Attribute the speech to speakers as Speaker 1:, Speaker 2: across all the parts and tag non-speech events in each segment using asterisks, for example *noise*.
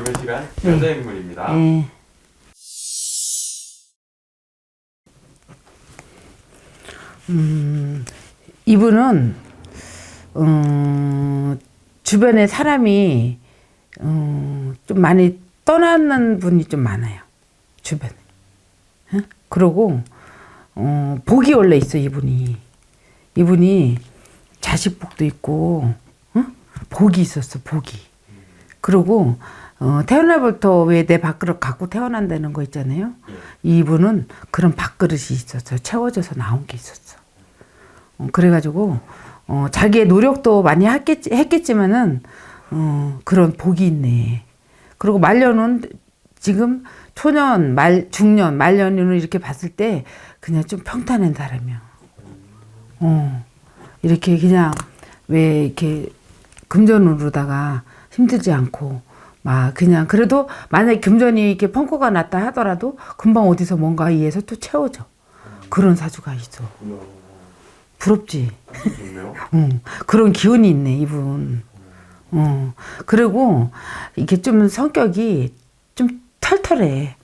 Speaker 1: 이번 시간 여자인물입니다.
Speaker 2: 예. 음, 이분은 어, 주변에 사람이 어, 좀 많이 떠나는 분이 좀 많아요. 주변에. 응? 그러고 어, 복이 원래 있어 이분이. 이분이 자식 복도 있고 응? 복이 있었어 복이. 그리고 어, 태어나부터 왜 내 밥그릇 갖고 태어난다는 거 있잖아요. 이분은 그런 밥그릇이 있었어. 채워져서 나온 게 있었어. 어, 그래가지고 어, 자기의 노력도 많이 했겠지, 했겠지만은 어, 그런 복이 있네. 그리고 말년은 지금 초년, 말, 중년, 말년을 이렇게 봤을 때 그냥 좀 평탄한 사람이야. 어, 이렇게 그냥 왜 이렇게 금전으로다가 힘들지 않고 막 그냥 그래도 만약에 금전이 이렇게 펑크가 났다 하더라도 금방 어디서 뭔가 의해서 또 채워져. 그런 사주가 있어. 부럽지?
Speaker 1: 좋네요. *laughs*
Speaker 2: 응, 그런 기운이 있네, 이분. 어, 그리고 이게 좀 성격이 좀 털털해.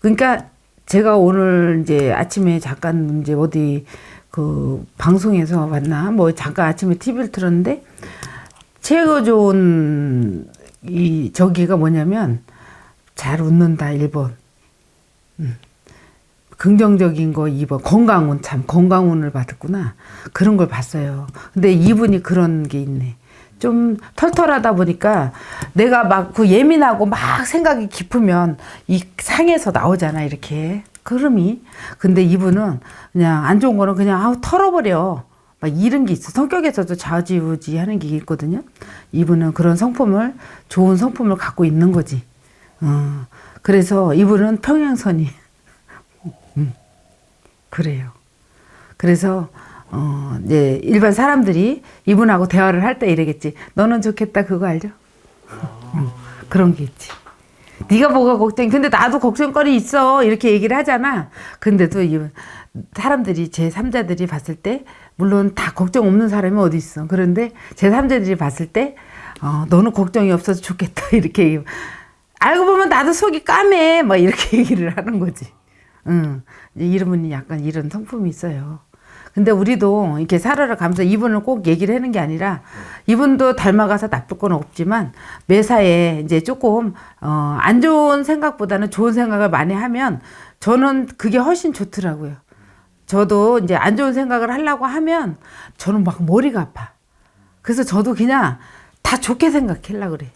Speaker 2: 그러니까 제가 오늘 이제 아침에 잠깐 이제 어디 그 방송에서 봤나? 뭐 잠깐 아침에 TV를 틀었는데 최고 좋은 이 저기가 뭐냐면 잘 웃는다 1번. 긍정적인 거 2번 건강운 참 건강운을 받았구나. 그런 걸 봤어요. 근데 이분이 그런 게 있네. 좀 털털하다 보니까 내가 막 그 예민하고 막 생각이 깊으면 이 상에서 나오잖아 이렇게. 흐름이 근데 이분은 그냥 안 좋은 거는 그냥 아우 털어버려 막 이런 게 있어 성격에서도 좌지우지 하는 게 있거든요 이분은 그런 성품을 좋은 성품을 갖고 있는 거지 어, 그래서 이분은 평행선이 *laughs* 그래요. 그래서 어 이제 일반 사람들이 이분하고 대화를 할 때 이러겠지. 너는 좋겠다 그거 알죠? 응, 그런 게 있지. 네가 뭐가 걱정? 근데 나도 걱정거리 있어 이렇게 얘기를 하잖아. 근데도 이 사람들이 제 3자들이 봤을 때 물론 다 걱정 없는 사람이 어디 있어. 그런데 제 3자들이 봤을 때 어, 너는 걱정이 없어서 좋겠다 *laughs* 이렇게 알고 보면 나도 속이 까매 뭐 이렇게 *laughs* 얘기를 하는 거지. 응. 이제 이분이 약간 이런 성품이 있어요. 근데 우리도 이렇게 살아를 가면서 이분을 꼭 얘기를 하는 게 아니라 이분도 닮아가서 나쁠 건 없지만 매사에 이제 조금 어, 안 좋은 생각보다는 좋은 생각을 많이 하면 저는 그게 훨씬 좋더라고요. 저도 이제 안 좋은 생각을 하려고 하면 저는 막 머리가 아파. 그래서 저도 그냥 다 좋게 생각하려고 그래.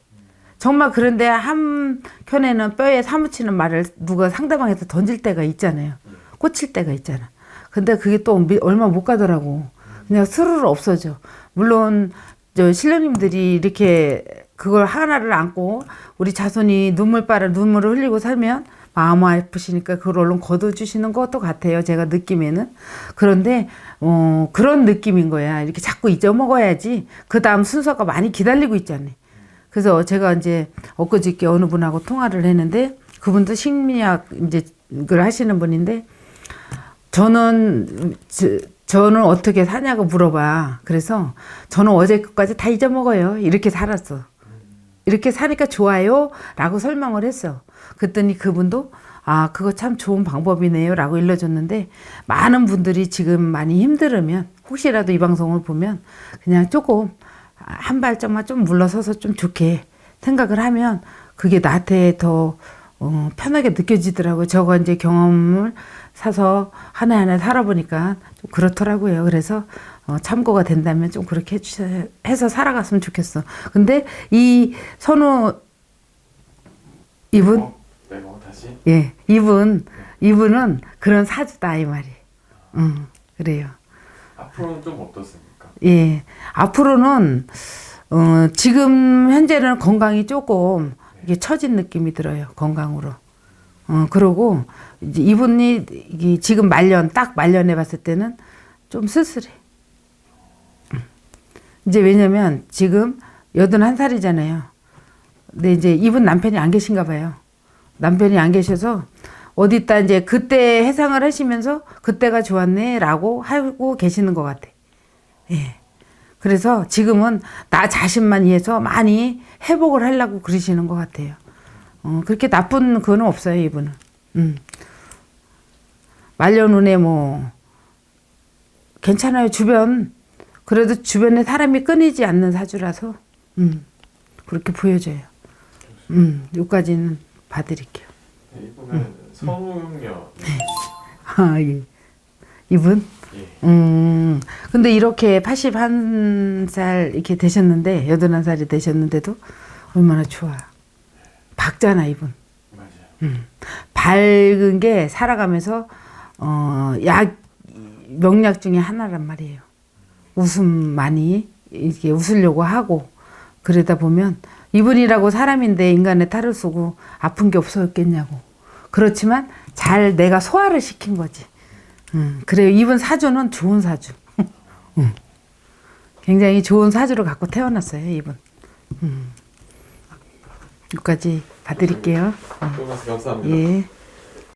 Speaker 2: 정말 그런데 한켠에는 뼈에 사무치는 말을 누가 상대방에서 던질 때가 있잖아요. 꽂힐 때가 있잖아. 근데 그게 또 미- 얼마 못 가더라고. 그냥 스르르 없어져. 물론 저 신령님들이 이렇게 그걸 하나를 안고 우리 자손이 눈물바를 눈물을 흘리고 살면 마음 아프시니까 그걸 얼른 걷어주시는 것도 같아요. 제가 느낌에는. 그런데, 어, 그런 느낌인 거야. 이렇게 자꾸 잊어먹어야지. 그 다음 순서가 많이 기다리고 있잖아요. 그래서 제가 이제 엊그저께 어느 분하고 통화를 했는데 그분도 식민약 이제 그걸 하시는 분인데 저는 저, 저는 어떻게 사냐고 물어봐. 그래서 저는 어제 것까지 다 잊어먹어요. 이렇게 살았어. 이렇게 사니까 좋아요. 라고 설명을 했어. 그랬더니 그분도 아, 그거 참 좋은 방법이네요. 라고 일러줬는데 많은 분들이 지금 많이 힘들으면 혹시라도 이 방송을 보면 그냥 조금 한 발짝만 좀 물러서서 좀 좋게 생각을 하면 그게 나한테 더 어, 편하게 느껴지더라고요. 저거 이제 경험을 사서 하나하나 살아보니까 좀 그렇더라고요. 그래서 어, 참고가 된다면 좀 그렇게 해주, 해서 살아갔으면 좋겠어. 근데 이 선우 이분
Speaker 1: 어, 네, 뭐 다시.
Speaker 2: 예 이분 이분은 그런 사주다 이 말이. 음 그래요.
Speaker 1: 앞으로는 좀 어떻습니까?
Speaker 2: 예 앞으로는 어, 지금 현재는 건강이 조금 이게 처진 느낌이 들어요 건강으로. 어 그러고 이제 이분이 지금 말년 딱 말년해 봤을 때는 좀 쓸쓸해. 음. 이제 왜냐면 지금 여든 한 살이잖아요. 근데 이제 이분 남편이 안 계신가 봐요. 남편이 안 계셔서 어디다 이제 그때 해상을 하시면서 그때가 좋았네라고 하고 계시는 것 같아. 예. 그래서 지금은 나 자신만 위해서 많이 회복을 하려고 그러시는 것 같아요. 어, 그렇게 나쁜 그거는 없어요 이분은. 음. 말년운에 뭐 괜찮아요 주변 그래도 주변에 사람이 끊이지 않는 사주라서 음, 그렇게 보여져요. 음, 요까지는 봐드릴게요.
Speaker 1: 네, 이분은 성우용녀. *laughs*
Speaker 2: 아, 예. 이분?
Speaker 1: 예.
Speaker 2: 음, 근데 이렇게 81살 이렇게 되셨는데, 81살이 되셨는데도 얼마나 좋아. 밝잖아, 이분.
Speaker 1: 맞아요.
Speaker 2: 밝은 게 살아가면서, 어, 약, 명약 중에 하나란 말이에요. 웃음 많이, 이렇게 웃으려고 하고, 그러다 보면, 이분이라고 사람인데 인간의 탈을 쓰고 아픈 게 없었겠냐고. 그렇지만 잘 내가 소화를 시킨 거지. 음, 그래요. 이분 사주는 좋은 사주. 음. 굉장히 좋은 사주를 갖고 태어났어요, 이분. 음. 여기까지 봐드릴게요.
Speaker 1: 또 가서 감사합니다.
Speaker 2: 예.